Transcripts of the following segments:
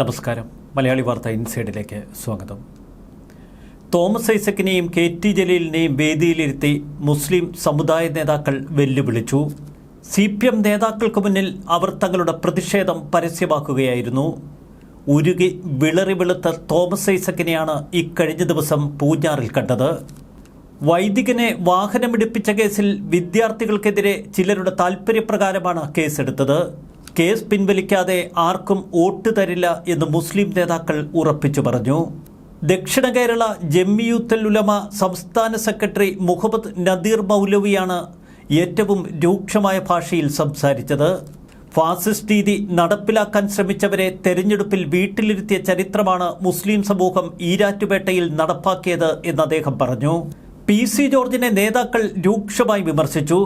നമസ്കാരം. മലയാളി വാർത്ത ഇൻസൈഡിലേക്ക് സ്വാഗതം. തോമസ് ഐസക്കിനെയും കെ ടി ജലീലിനെയും വേദിയിലിരുത്തി മുസ്ലിം സമുദായ നേതാക്കൾ വെല്ലുവിളിച്ചു. സി പി എം നേതാക്കൾക്ക് മുന്നിൽ അവർ തങ്ങളുടെ പ്രതിഷേധം പരസ്യമാക്കുകയായിരുന്നു. ഉരുകി വിളറി വെളുത്ത തോമസ് ഐസക്കിനെയാണ് ഇക്കഴിഞ്ഞ ദിവസം പൂഞ്ഞാറിൽ കണ്ടത്. വൈദികനെ വാഹനമിടിപ്പിച്ച കേസിൽ വിദ്യാർത്ഥികൾക്കെതിരെ ചിലരുടെ താൽപ്പര്യപ്രകാരമാണ് കേസെടുത്തത്. കേസ് പിൻവലിക്കാതെ ആർക്കും വോട്ട് തരില്ല എന്ന് മുസ്ലിം നേതാക്കൾ ഉറപ്പിച്ചു പറഞ്ഞു. ദക്ഷിണ കേരള ജമ്മിയുത്തൽ ഉലമ സംസ്ഥാന സെക്രട്ടറി മുഹമ്മദ് നദീർ മൗലവിയാണ് ഏറ്റവും രൂക്ഷമായ ഭാഷയിൽ സംസാരിച്ചത്. ഫാസിസ്റ്റ് രീതി നടപ്പിലാക്കാൻ ശ്രമിച്ചവരെ തെരഞ്ഞെടുപ്പിൽ വീട്ടിലിരുത്തിയ ചരിത്രമാണ് മുസ്ലിം സമൂഹം ഈരാറ്റുപേട്ടയിൽ നടപ്പാക്കിയത് എന്ന് അദ്ദേഹം പറഞ്ഞു. പി സി ജോർജിനെ നേതാക്കൾ രൂക്ഷമായി വിമർശിച്ചു.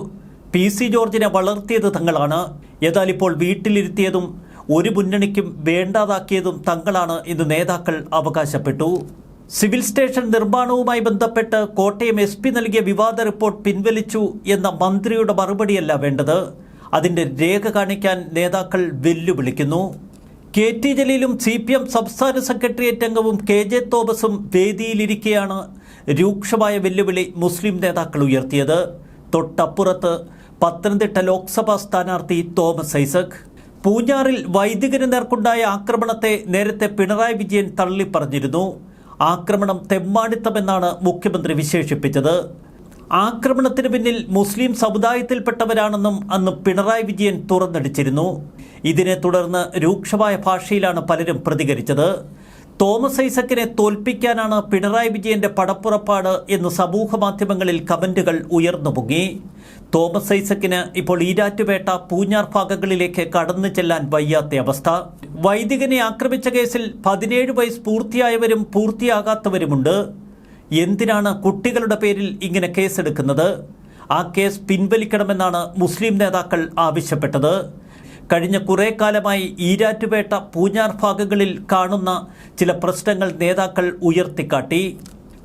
പി സി ജോർജിനെ വളർത്തിയത് തങ്ങളാണ്. എന്നാൽ ഇപ്പോൾ വീട്ടിലിരുത്തിയതും ഒരു മുന്നണിക്കും വേണ്ടാതാക്കിയതും തങ്ങളാണ് എന്ന് നേതാക്കൾ അവകാശപ്പെട്ടു. സിവിൽ സ്റ്റേഷൻ നിർമ്മാണവുമായി ബന്ധപ്പെട്ട് കോട്ടയം എസ് പി നൽകിയ വിവാദ റിപ്പോർട്ട് പിൻവലിച്ചു എന്ന മന്ത്രിയുടെ മറുപടിയല്ല വേണ്ടത്. അതിന്റെ രേഖ കാണിക്കാൻ നേതാക്കൾ വെല്ലുവിളിക്കുന്നു. കെ ടി ജലീലും സി പി എം സംസ്ഥാന സെക്രട്ടേറിയറ്റ് അംഗവും കെ ജെ തോമസും വേദിയിലിരിക്കെയാണ് രൂക്ഷമായ വെല്ലുവിളി മുസ്ലിം നേതാക്കൾ ഉയർത്തിയത്. തൊട്ടപ്പുറത്ത് പത്തനംതിട്ട ലോക്സഭാ സ്ഥാനാർത്ഥി തോമസ് ഐസക്. പൂഞ്ഞാറിൽ വൈദികന് നേർക്കുണ്ടായ ആക്രമണത്തെ നേരത്തെ പിണറായി വിജയൻ തള്ളിപ്പറഞ്ഞിരുന്നു. ആക്രമണം തെമ്മാടിത്തമെന്നാണ് മുഖ്യമന്ത്രി വിശേഷിപ്പിച്ചത്. ആക്രമണത്തിന് പിന്നിൽ മുസ്ലിം സമുദായത്തിൽപ്പെട്ടവരാണെന്നും അന്ന് പിണറായി വിജയൻ തുറന്നടിച്ചിരുന്നു. ഇതിനെ തുടർന്ന് രൂക്ഷമായ ഭാഷയിലാണ് പലരും പ്രതികരിച്ചത്. തോമസ് ഐസക്കിനെ തോൽപ്പിക്കാനാണ് പിണറായി വിജയന്റെ പടപ്പുറപ്പാട് എന്ന് സമൂഹ മാധ്യമങ്ങളിൽ കമന്റുകൾ ഉയർന്നു പൊങ്ങി തോമസ് ഐസക്കിന് ഇപ്പോൾ ഈരാറ്റുപേട്ട പൂഞ്ഞാർ ഭാഗങ്ങളിലേക്ക് കടന്നു ചെല്ലാൻ വയ്യാത്ത അവസ്ഥ. വൈദികനെ ആക്രമിച്ച കേസിൽ പതിനേഴ് വയസ്സ് പൂർത്തിയായവരും പൂർത്തിയാകാത്തവരുമുണ്ട്. എന്തിനാണ് കുട്ടികളുടെ പേരിൽ ഇങ്ങനെ കേസെടുക്കുന്നത്? ആ കേസ് പിൻവലിക്കണമെന്നാണ് മുസ്ലിം നേതാക്കൾ ആവശ്യപ്പെട്ടത്. കഴിഞ്ഞ കുറേ കാലമായി ഈരാറ്റുപേട്ട പൂഞ്ഞാർ ഭാഗങ്ങളിൽ കാണുന്ന ചില പ്രശ്നങ്ങൾ നേതാക്കൾ ഉയർത്തിക്കാട്ടി.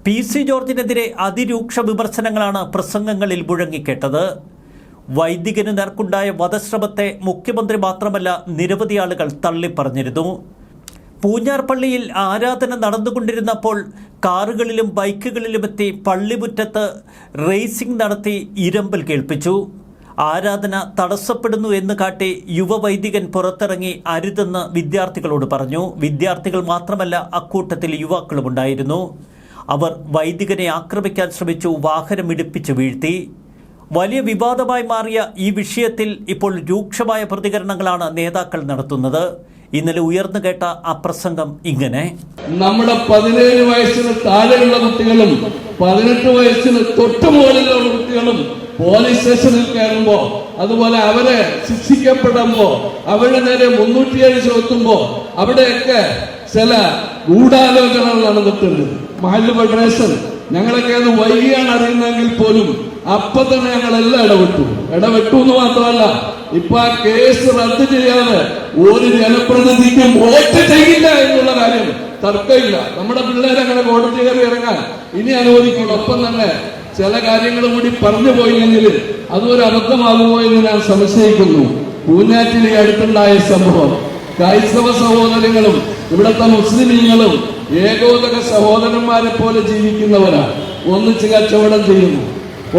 P C ജോർജിനെതിരെ അതിരൂക്ഷ വിമർശനങ്ങളാണ് പ്രസംഗങ്ങളിൽ മുഴങ്ങിക്കേട്ടത്. വൈദികന് നേർക്കുണ്ടായ വധശ്രമത്തെ മുഖ്യമന്ത്രി മാത്രമല്ല നിരവധി ആളുകൾ തള്ളിപ്പറഞ്ഞിരുന്നു. പൂഞ്ഞാർപ്പള്ളിയിൽ ആരാധന നടന്നുകൊണ്ടിരുന്നപ്പോൾ കാറുകളിലും ബൈക്കുകളിലുമെത്തി പള്ളിമുറ്റത്ത് റേസിംഗ് നടത്തി ഇരമ്പൽ കേൾപ്പിച്ചു. ആരാധന തടസ്സപ്പെടുന്നു എന്ന് കാട്ടി യുവവൈദികൻ പുറത്തിറങ്ങി അരുതെന്ന് വിദ്യാർത്ഥികളോട് പറഞ്ഞു. വിദ്യാർത്ഥികൾ മാത്രമല്ല അക്കൂട്ടത്തിൽ യുവാക്കളുമുണ്ടായിരുന്നു. അവർ വൈദികനെ ആക്രമിക്കാൻ ശ്രമിച്ചു വാഹനം ഇടിപ്പിച്ച് വീഴ്ത്തി. വലിയ വിവാദമായി മാറിയ ഈ വിഷയത്തിൽ ഇപ്പോൾ രൂക്ഷമായ പ്രതികരണങ്ങളാണ് നേതാക്കൾ നടത്തുന്നത്. ഇന്നലെ ഉയർന്നു കേട്ട ആ പ്രസംഗം ഇങ്ങനെ. നമ്മുടെ പതിനേഴ് വയസ്സിന് താഴെയുള്ള കുട്ടികളും പതിനെട്ട് വയസ്സിന് തൊട്ട് മുകളിലുള്ള കുട്ടികളും പോലീസ് സ്റ്റേഷനിൽ കയറുമ്പോ അതുപോലെ അവരെ ശിക്ഷിക്കപ്പെടുമ്പോ അവരുടെ നേരെ മുന്നൂറ്റിയേഴ് ചുമത്തുമ്പോ അവിടെയൊക്കെ ചില ഗൂഢാലോചനകൾ നടന്നിട്ടുണ്ട്. മഹല്ല് ഫെഡറേഷൻ ഞങ്ങളൊക്കെ അത് വൈകിയാണ് അറിയുന്നതെങ്കിൽ പോലും അപ്പൊ തന്നെ ഞങ്ങളെല്ലാം ഇടപെട്ടു. ഇടപെട്ടു എന്ന് മാത്രമല്ല ഇപ്പൊ ആ കേസ് റദ്ദ് ചെയ്യാതെ ഒരു ജനപ്രതിനിധിക്കും വോട്ട് ചെയ്യില്ല എന്നുള്ള കാര്യം തർക്കമില്ല. നമ്മുടെ പിള്ളേർ അങ്ങനെ കോടതി കയറി ഇറങ്ങാൻ ഇനി അനുവദിക്കണം ഒപ്പം തന്നെ ചില കാര്യങ്ങൾ കൂടി പറഞ്ഞു പോയില്ലെങ്കിൽ അതൊരു അബദ്ധമാകുമോ എന്ന് ഞാൻ സംശയിക്കുന്നു. പൂഞ്ഞാറ്റിലെ അടുത്തുണ്ടായ സംഭവം. ക്രൈസ്തവ സഹോദരങ്ങളും ഇവിടുത്തെ മുസ്ലിമീങ്ങളും ഏകോദക സഹോദരന്മാരെ പോലെ ജീവിക്കുന്നവരാണ്. ഒന്നിച്ച് കച്ചവടം ചെയ്യുന്നു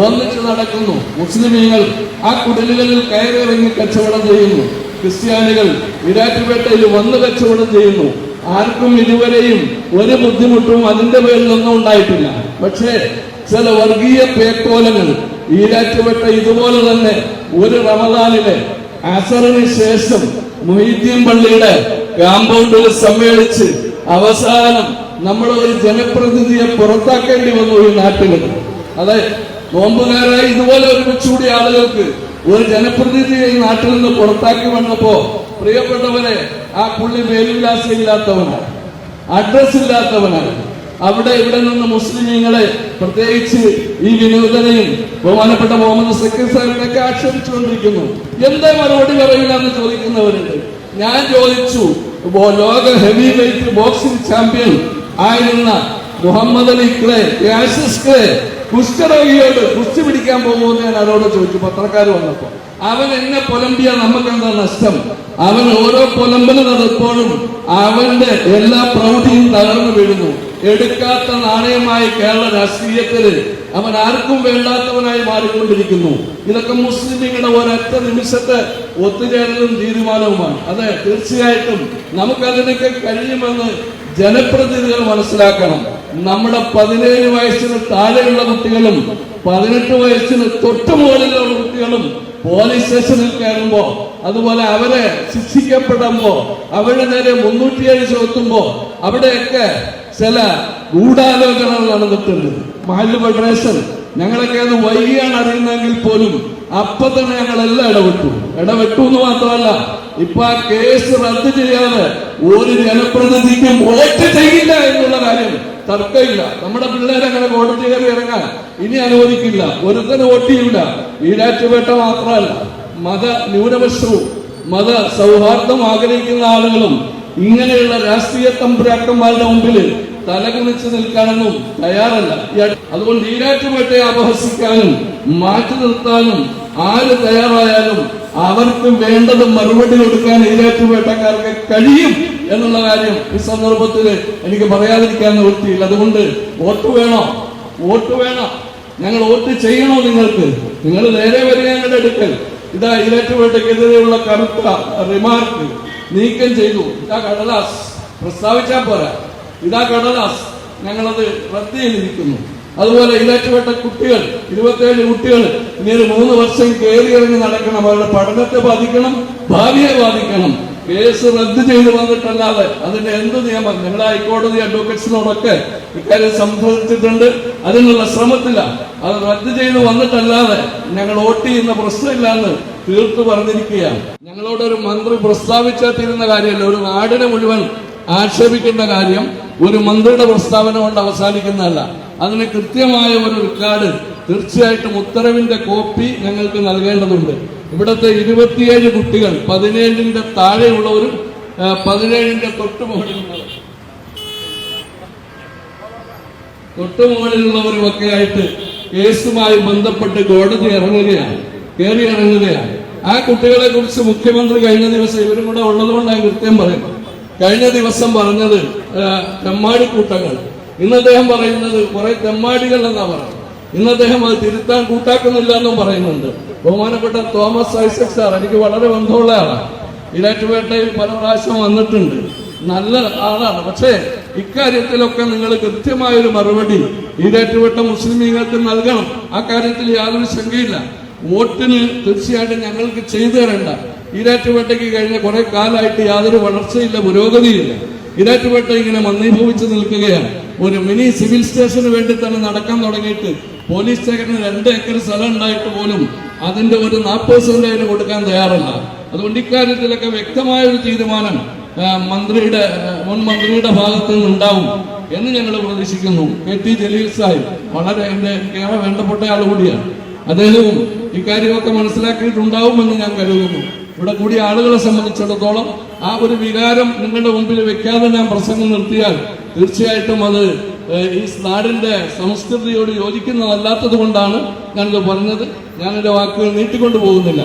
ഒന്നിച്ച് നടക്കുന്നു. മുസ്ലിമീങ്ങൾ ആ കുടലുകളിൽ കയറിയിറങ്ങി കച്ചവടം ചെയ്യുന്നു. ക്രിസ്ത്യാനികൾ വിരാറ്റുപേട്ടയിൽ വന്ന് കച്ചവടം ചെയ്യുന്നു. ആർക്കും ഇതുവരെയും ഒരു ബുദ്ധിമുട്ടും അതിന്റെ പേരിലൊന്നും ഉണ്ടായിട്ടില്ല. പക്ഷേ ചില വർഗീയ പേക്കോലങ്ങൾ ഈരാറ്റുപേട്ട ഇതുപോലെ തന്നെ ഒരു റമദാനിലെ അസറിന് ശേഷം മൊയ്തീൻ പള്ളിയുടെ കാമ്പൗണ്ടിൽ സമ്മേളിച്ച് അവസാനം നമ്മൾ ഒരു ജനപ്രതിനിധിയെ പുറത്താക്കേണ്ടി വന്നു ഈ നാട്ടിൽ അതെ നോമ്പുകാരായി ഇതുപോലെ ഒരുമിച്ചുകൂടി ആളുകൾക്ക് ഒരു ജനപ്രതിനിധിയെ ഈ നാട്ടിൽ നിന്ന് പുറത്താക്കി വന്നപ്പോ പ്രിയപ്പെട്ടവരെ ആ പുള്ളി മേൽവിലാസമില്ലാത്തവനാണ് അഡ്രസ് ഇല്ലാത്തവനാണ്. അവിടെ ഇവിടെ നിന്ന് മുസ്ലിമീങ്ങളെ പ്രത്യേകിച്ച് ഈ വിനോദനയും ബഹുമാനപ്പെട്ട മുഹമ്മദ് സക്കീർ ഒക്കെ ആക്ഷേപിച്ചുകൊണ്ടിരിക്കുന്നു. എന്താ മറുപടി പറയില്ല എന്ന് ചോദിക്കുന്നവരുണ്ട്. ഞാൻ ചോദിച്ചു ലോക ഹെവി വെയിറ്റ് ബോക്സിംഗ് ചാമ്പ്യൻ ആയിരുന്ന മുഹമ്മദ് അലി ക്ലേ കുഷ്ഠരോഗിയോട് കുസ്തി പിടിക്കാൻ പോകുമെന്ന് ഞാൻ അവരോട് ചോദിച്ചു. പത്രക്കാർ വന്നപ്പോ. അവൻ എന്നെ പുലമ്പിയ നമുക്ക് എന്താ നഷ്ടം? അവൻ ഓരോ പുലമ്പൽ നടപ്പോഴും അവന്റെ എല്ലാ പ്രൗഢിയും തകർന്നു വീഴുന്നു. എടുക്കാത്ത നാണയമായി കേരള രാഷ്ട്രീയത്തിൽ അവൻ ആർക്കും വേണ്ടാത്തവനായി മാറിക്കൊണ്ടിരിക്കുന്നു. ഇതൊക്കെ മുസ്ലിമിങ്ങളുടെ ഒരൊറ്റ നിമിഷത്തെ ഒത്തുചേരലും തീരുമാനവുമാണ്. അതെ തീർച്ചയായിട്ടും നമുക്കതിനൊക്കെ കഴിയുമെന്ന് ജനപ്രതിനിധികൾ മനസ്സിലാക്കണം. നമ്മുടെ പതിനേഴ് വയസ്സിന് താഴെയുള്ള കുട്ടികളും പതിനെട്ട് വയസ്സിന് തൊട്ട് മുകളിലുള്ള കുട്ടികളും പോലീസ് സ്റ്റേഷനിൽ കയറുമ്പോ അതുപോലെ അവരെ ശിക്ഷിക്കപ്പെടുമ്പോ അവരുടെ നേരെ മുന്നൂറ്റിയേഴ് ചുമത്തുമ്പോ അവിടെയൊക്കെ ചില ഗൂഢാലോചനകൾ നടന്നിട്ടുണ്ട് മഹല്ല് ഫെഡറേഷൻ ഞങ്ങളൊക്കെ അത് വൈകിയാണ് അറിയുന്നതെങ്കിൽ പോലും അപ്പൊ തന്നെ ഞങ്ങളെല്ലാം ഇടപെട്ടു. ഇടപെട്ടു എന്ന് മാത്രമല്ല ഇപ്പൊ ആ കേസ് റദ്ദ് ചെയ്യാതെ ഒരു ജനപ്രതിനിധിക്കും വോട്ട് ചെയ്യില്ല എന്നുള്ള കാര്യം തർക്കമില്ല. നമ്മുടെ പിള്ളേരെ അങ്ങനെ കോടതി കയറി ഇറങ്ങാൻ ഇനി അനുവദിക്കില്ല. ഒരുത്തന് വോട്ട് ചെയ്യില്ല ഈരാറ്റുപേട്ട മാത്രമല്ല മത ന്യൂനപക്ഷവും മത സൗഹാർദ്ദം ആഗ്രഹിക്കുന്ന ആളുകളും ഇങ്ങനെയുള്ള രാഷ്ട്രീയ തമ്പുരാക്കന്മാരുടെ മുമ്പിൽ തലകുണിച്ച് നിൽക്കാനൊന്നും തയ്യാറല്ല. അതുകൊണ്ട് ഈരാറ്റുപേട്ടയെ അപഹസിക്കാനും മാറ്റി നിർത്താനും ആര് തയ്യാറായാലും അവർക്ക് വേണ്ടത് മറുപടി കൊടുക്കാൻ ഈരാറ്റുപേട്ടക്കാർക്ക് കഴിയും എന്നുള്ള കാര്യം ഈ സന്ദർഭത്തിൽ എനിക്ക് പറയാതിരിക്കാൻ നിവൃത്തിയില്ല. അതുകൊണ്ട് വോട്ട് വേണോ വോട്ട് വേണം. ഞങ്ങൾ വോട്ട് ചെയ്യണോ നിങ്ങൾക്ക്? നിങ്ങൾ നേരെ വരിക ഞങ്ങളുടെ അടുക്കൽ ഇതാ ഈരാറ്റുപേട്ടയ്ക്കെതിരെയുള്ള കറുത്ത റിമാർക്ക് നീക്കം ചെയ്തു. ഇതാ കടലാസ്. പ്രസ്താവിച്ചാൽ പോരാ. ഇതാ കടലാസ്. ഞങ്ങളത് റദ്ദ് ചെയ്തിരിക്കുന്നു അതുപോലെ ഇലറ്റുപെട്ട കുട്ടികൾ ഇരുപത്തേഴ് കുട്ടികൾ ഇനി ഒരു മൂന്ന് വർഷം കയറി ഇറങ്ങി നടക്കണം. അവരുടെ പഠനത്തെ ബാധിക്കണം ഭാവിയെ ബാധിക്കണം. കേസ് റദ്ദ് ചെയ്തു വന്നിട്ടല്ലാതെ അതിന്റെ എന്ത് നിയമം? ഞങ്ങൾ ഹൈക്കോടതി അഡ്വക്കേറ്റ്സിനോടൊക്കെ ഇക്കാര്യം സംസാരിച്ചിട്ടുണ്ട് അതിനുള്ള ശ്രമത്തില്ല അത് റദ്ദ് ചെയ്തു വന്നിട്ടല്ലാതെ ഞങ്ങൾ വോട്ട് ചെയ്യുന്ന പ്രശ്നമില്ല എന്ന് തീർത്തു പറഞ്ഞിരിക്കുകയാണ്. ഞങ്ങളോട് ഒരു മന്ത്രി പ്രസ്താവിച്ചാത്തിരുന്ന കാര്യമല്ല. ഒരു നാടിനെ മുഴുവൻ ആക്ഷേപിക്കേണ്ട കാര്യം ഒരു മന്ത്രിയുടെ പ്രസ്താവന കൊണ്ട് അവസാനിക്കുന്നതല്ല. അതിന് കൃത്യമായ ഒരു റെക്കോർഡ് തീർച്ചയായിട്ടും ഉത്തരവിന്റെ കോപ്പി ഞങ്ങൾക്ക് നൽകേണ്ടതുണ്ട്. ഇവിടുത്തെ ഇരുപത്തിയേഴ് കുട്ടികൾ പതിനേഴിന്റെ താഴെയുള്ളവരും പതിനേഴിന്റെ തൊട്ട് മുകളിലുള്ളവരും. തൊട്ട് മുകളിലുള്ളവരും ആയിട്ട് കേസുമായി ബന്ധപ്പെട്ട് കോടതി ഇറങ്ങുകയാണ്. കയറി ഇറങ്ങുകയാണ്. ആ കുട്ടികളെ കുറിച്ച് മുഖ്യമന്ത്രി കഴിഞ്ഞ ദിവസം ഇവരും കൂടെ ഉള്ളത് കൊണ്ട് ഞാൻ കൃത്യം പറയും. കഴിഞ്ഞ ദിവസം പറഞ്ഞത് തെമ്മാടി കൂട്ടങ്ങൾ. ഇന്ന് അദ്ദേഹം പറയുന്നത് കുറെ തെമ്മാടികൾ എന്നാ പറയുന്നത്. ഇന്ന് അദ്ദേഹം അത് തിരുത്താൻ കൂട്ടാക്കുന്നില്ല എന്നും പറയുന്നുണ്ട്. ബഹുമാനപ്പെട്ട തോമസ് ഐസക് സാർ എനിക്ക് വളരെ ബന്ധമുള്ള ആളാണ്. ഇലാറ്റുപേട്ടയിൽ പല പ്രാവശ്യം വന്നിട്ടുണ്ട്. നല്ല ആളാണ്. പക്ഷേ ഇക്കാര്യത്തിലൊക്കെ നിങ്ങൾ കൃത്യമായ ഒരു മറുപടി ഈരാറ്റുപേട്ട മുസ്ലിമീങ്ങൾക്ക് നൽകണം. ആ കാര്യത്തിൽ യാതൊരു ശങ്കയില്ല വോട്ടിന് തീർച്ചയായിട്ടും ഞങ്ങൾക്ക് ചെയ്തു തരേണ്ട. ഈരാറ്റുപേട്ടയ്ക്ക് കഴിഞ്ഞ കുറെ കാലമായിട്ട് യാതൊരു വളർച്ചയില്ല പുരോഗതിയില്ല. ഈരാറ്റുപേട്ട ഇങ്ങനെ മന്ദീഭവിച്ചു നിൽക്കുകയാണ്. ഒരു മിനി സിവിൽ സ്റ്റേഷന് വേണ്ടി തന്നെ നടക്കാൻ തുടങ്ങിയിട്ട് പോലീസ് സ്റ്റേഷന് രണ്ട് ഏക്കർ സ്ഥലം ഉണ്ടായിട്ട് പോലും അതിന്റെ ഒരു നാൽപ്പത് സെന്റ് അതിന് കൊടുക്കാൻ തയ്യാറല്ല. അതുകൊണ്ട് ഇക്കാര്യത്തിലൊക്കെ വ്യക്തമായ ഒരു തീരുമാനം മന്ത്രിയുടെ മുൻ മന്ത്രിയുടെ ഭാഗത്ത് നിന്നുണ്ടാവും എന്ന് ഞങ്ങൾ പ്രതീക്ഷിക്കുന്നു. കെ ടി ജലീൽ സാഹിബ് വളരെ എന്റെ ഏറെ വേണ്ടപ്പെട്ട ആൾ കൂടിയാണ്. അദ്ദേഹവും ഇക്കാര്യമൊക്കെ മനസ്സിലാക്കിയിട്ടുണ്ടാവുമെന്ന് ഞാൻ കരുതുന്നു. ഇവിടെ കൂടിയ ആളുകളെ സംബന്ധിച്ചിടത്തോളം ആ ഒരു വികാരം നിങ്ങളുടെ മുമ്പിൽ വെക്കാതെ ഞാൻ പ്രസംഗം നിർത്തിയാൽ തീർച്ചയായിട്ടും അത് ഈ നാടിന്റെ സംസ്കൃതിയോട് യോജിക്കുന്നതല്ലാത്തത് കൊണ്ടാണ് ഞാനിത് പറഞ്ഞത്. ഞാൻ എന്റെ വാക്കുകൾ നീട്ടിക്കൊണ്ടു പോകുന്നില്ല